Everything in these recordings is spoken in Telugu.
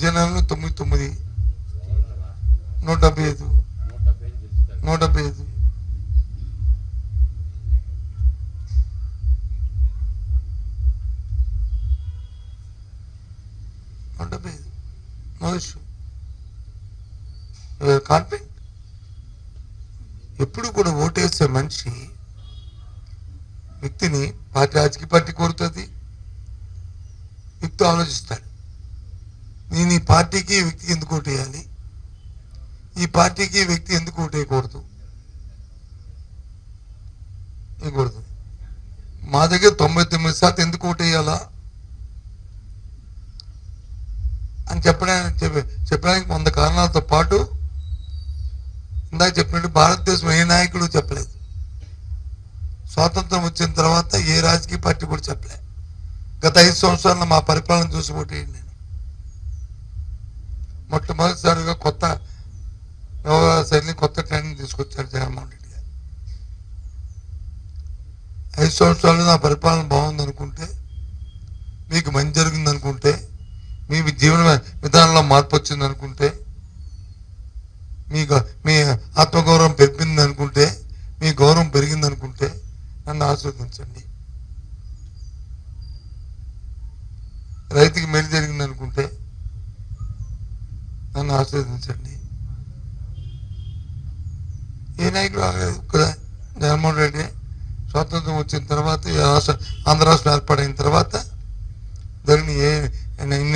విజయనగరంలో తొమ్మిది తొమ్మిది. నూట డెబ్బై ఐదు. నూట డెబ్బై ఐదు. నూట డెబ్బై ఐదు. No issue. కాన్ఫిడెంట్ ఎప్పుడు కూడా ఓటేసే మనిషి వ్యక్తిని పార్టీ రాజకీయ పార్టీ కోరుతుంది. వ్యక్తి ఆలోచిస్తాడు. నేను ఈ పార్టీకి వ్యక్తి వ్యక్తికి ఎందుకు ఓటేయాలి ఈ పార్టీకి వ్యక్తి ఎందుకు ఓటేయకూడదు వేయకూడదు? మా దగ్గర తొంభై తొమ్మిది శాతం ఎందుకు ఓటేయాలా అని చెప్పడానికి చెప్ప- చెప్పడానికి వంద కారణాలతో పాటు ఇందాక చెప్పినట్టు భారతదేశం ఏ నాయకుడు చెప్పలేదు. స్వాతంత్రం వచ్చిన తర్వాత ఏ రాజకీయ పార్టీ కూడా చెప్పలే. గత ఐదు సంవత్సరాల్లో మా పరిపాలన చూసి ఓటేయండి మొట్టమొదటిసారిగా కొత్త వ్యవహార కొత్త ట్రైనింగ్ తీసుకొచ్చారు జగన్మోహన్ రెడ్డి గారు. ఐదు సంవత్సరాలు నా పరిపాలన బాగుంది అనుకుంటే మీకు మంచి జరిగింది అనుకుంటే మీ జీవన విధానంలో మార్పు వచ్చింది అనుకుంటే మీకు మీ ఆత్మగౌరవం పెరిగింది అనుకుంటే మీ గౌరవం పెరిగింది అనుకుంటే నన్ను ఆస్వాదించండి రైతుకి మేలు జరిగింది అనుకుంటే నన్ను ఆశీర్వదించండి. ఏ నాయకుడు ఆగలేదు జగన్మోహన్ రెడ్డి స్వాతంత్రం వచ్చిన తర్వాత రాష్ట్ర ఆంధ్ర రాష్ట్రం ఏర్పాటైన తర్వాత జరిగిన ఏ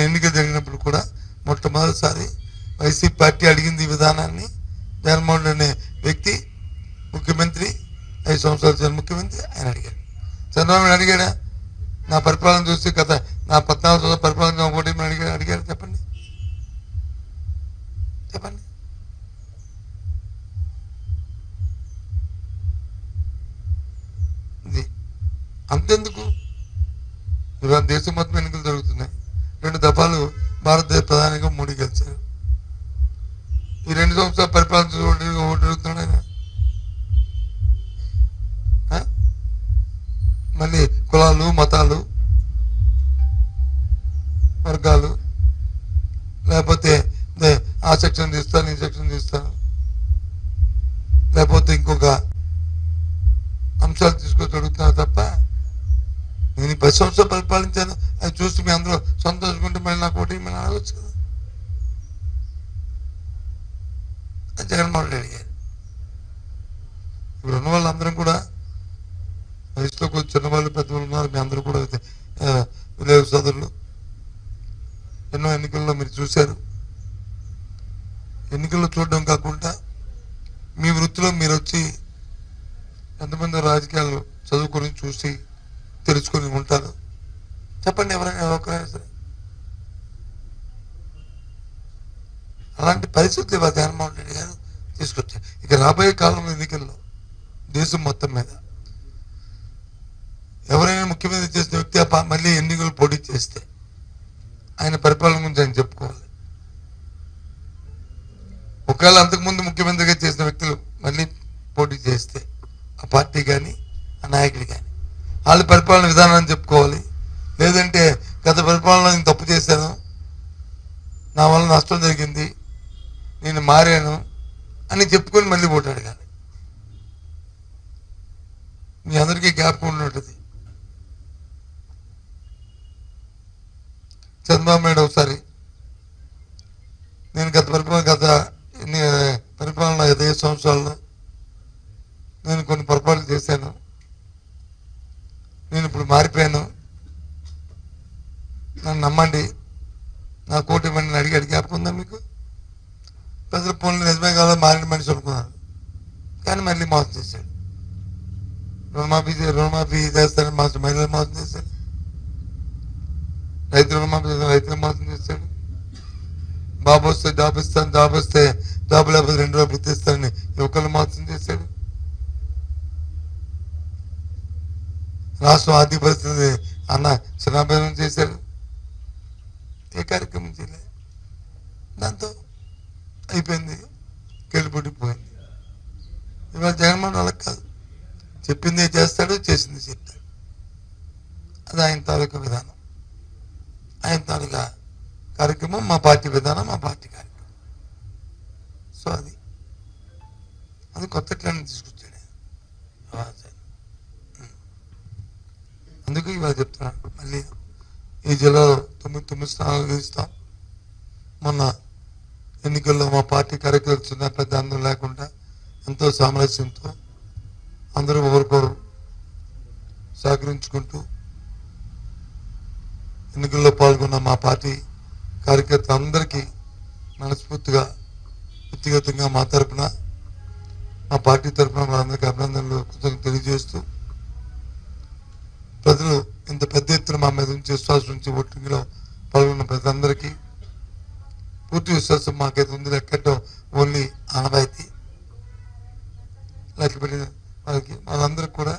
ఎన్నిక జరిగినప్పుడు కూడా మొట్టమొదటిసారి వైసీపీ పార్టీ అడిగింది ఈ విధానాన్ని. జగన్మోహన్ రెడ్డి అనే వ్యక్తి ముఖ్యమంత్రి ఐదు సంవత్సరాలు జరిగిన ముఖ్యమంత్రి ఆయన అడిగాడు. చంద్రబాబు అడిగాడా? నా పరిపాలన చూసి గత నా పద్నాలుగు సంవత్సరాల పరిపాలన ఒకటి అడిగాడు అడిగాడు చెప్పండి చెప్పండి ఇది అంతెందుకు? ఇవాళ దేశం మొత్తం ఎన్నికలు జరుగుతున్నాయి. రెండు దఫాలు భారతదేశ ప్రధానిగా మోడీ గెలిచారు. ఈ రెండు సంవత్సరాలు పరిపాలన ఓటు జరుగుతున్నాడు ఆయన. మళ్ళీ కులాలు మతాలు వర్గాలు లేకపోతే ఆ సెక్షన్ తీస్తాను ఈ సెక్షన్ తీస్తాను. లేకపోతే ఇంకొక నేను పది సంవత్సరాలు పరిపాలించాను. అది చూసి మీ అందరూ సంతోషించుకుంటే మళ్ళీ నాకు ఒకటి మేము అడగచ్చు కదా. అది జగన్మోహన్ రెడ్డి గారు. ఇప్పుడు ఉన్న వాళ్ళందరం కూడా వయసులో కొంచెం చిన్నవాళ్ళు పెద్దవాళ్ళు ఉన్నారు. మీ అందరూ కూడా ఆ, విలేక సోదరులు. ఎన్నో ఎన్నికల్లో మీరు చూశారు. ఎన్నికల్లో చూడడం కాకుండా మీ వృత్తిలో మీరు వచ్చి ఎంతమంది రాజకీయాలు చదువుకొని చూసి తెరుచుకొని ఉంటారు. చెప్పండి ఎవరైనా ఒకరైనా సరే. అలాంటి పరిస్థితులు ఇవాళ జగన్మోహన్ రెడ్డి గారు తీసుకొచ్చారు. ఇక రాబోయే కాలంలో ఎన్నికల్లో దేశం మొత్తం మీద ఎవరైనా ముఖ్యమంత్రి చేసిన వ్యక్తి మళ్ళీ ఎన్నికలు పోటీ చేస్తే ఆయన పరిపాలన గురించి ఆయన చెప్పుకోవాలి. ఒకవేళ అంతకుముందు ముఖ్యమంత్రిగా చేసిన వ్యక్తులు మళ్ళీ పోటీ చేస్తే ఆ పార్టీ కానీ ఆ నాయకుడు కానీ వాళ్ళ పరిపాలన విధానాన్ని చెప్పుకోవాలి. లేదంటే గత పరిపాలన నేను తప్పు చేశాను. నా వల్ల నష్టం జరిగింది. నేను మారాను అని చెప్పుకొని మళ్ళీ ఓటు అడగాలి. మీ అందరికీ జ్ఞాపకం ఉంటుంది చంద్రబాబు నాయుడు ఒకసారి నేను గత పరిపాలన గత ఎన్ని పరిపాలన గత ఐదు సంవత్సరాల్లో నేను కొన్ని పొరపాట్లు చేశాను నేను ఇప్పుడు మారిపోయాను. నన్ను నమ్మండి. నా కోటి మందిని అడిగి అడిగి ఆపుకుందా మీకు? ప్రజలు పనులు నిజమే కాదు మారిన మనిషి అనుకున్నాను. కానీ మళ్ళీ మోసం చేశాడు. రుణమాఫీ రుణమాఫీ చేస్తానని మోసం మహిళలు మోసం చేశాడు రైతు రుణమాఫీ చేస్తాను రైతులు మోసం చేశాడు బాబు వస్తే జాబ్ ఇస్తాను జాబ్ వస్తే జాబ్ లేకపోతే రెండు రోజులు ఇస్తానని యువకులు మోసం చేశాడు రాష్ట్రం ఆర్థిక పరిస్థితి అన్న చిన్నాభిన్నం చేశాడు ఏ కార్యక్రమం చేయలేదు. దాంతో అయిపోయింది. గెలుపుడిపోయింది ఇవాళ జగన్మోహన్ వాళ్ళకి కాదు. చెప్పింది చేస్తాడు చేసింది చెప్తాడు. అది ఆయన తాలూకా విధానం. ఆయన తాలూకా కార్యక్రమం మా పార్టీ విధానం మా పార్టీ కార్యక్రమం. సో అది. అది కొత్త ట్రెండ్ తీసుకొచ్చాడు ఎందుకు ఇవాళ చెప్తున్నాను మళ్ళీ ఈ జిల్లాలో తొమ్మిది తొమ్మిది స్థానాలు గెలుస్తాం. మొన్న ఎన్నికల్లో మా పార్టీ కార్యకర్తలు చిన్న పెద్ద అందరూ లేకుండా ఎంతో సామరస్యంతో అందరూ ఒకరికొకరు సహకరించుకుంటూ ఎన్నికల్లో పాల్గొన్న మా పార్టీ కార్యకర్త అందరికీ మనస్ఫూర్తిగా వ్యక్తిగతంగా మా తరపున మా పార్టీ తరపున మనందరికీ అభినందనలు కృతజ్ఞతలు తెలియజేస్తూ ప్రజలు ఇంత పెద్ద ఎత్తున మా మీద నుంచి విశ్వాసం నుంచి ఓటింగ్లో పాల్గొన్న ప్రజలందరికీ పూర్తి విశ్వాసం మాకైతే ఉంది. లెక్కటో ఓన్లీ ఆనవాయితీ. లెక్క పెట్టిన వాళ్ళకి వాళ్ళందరికీ కూడా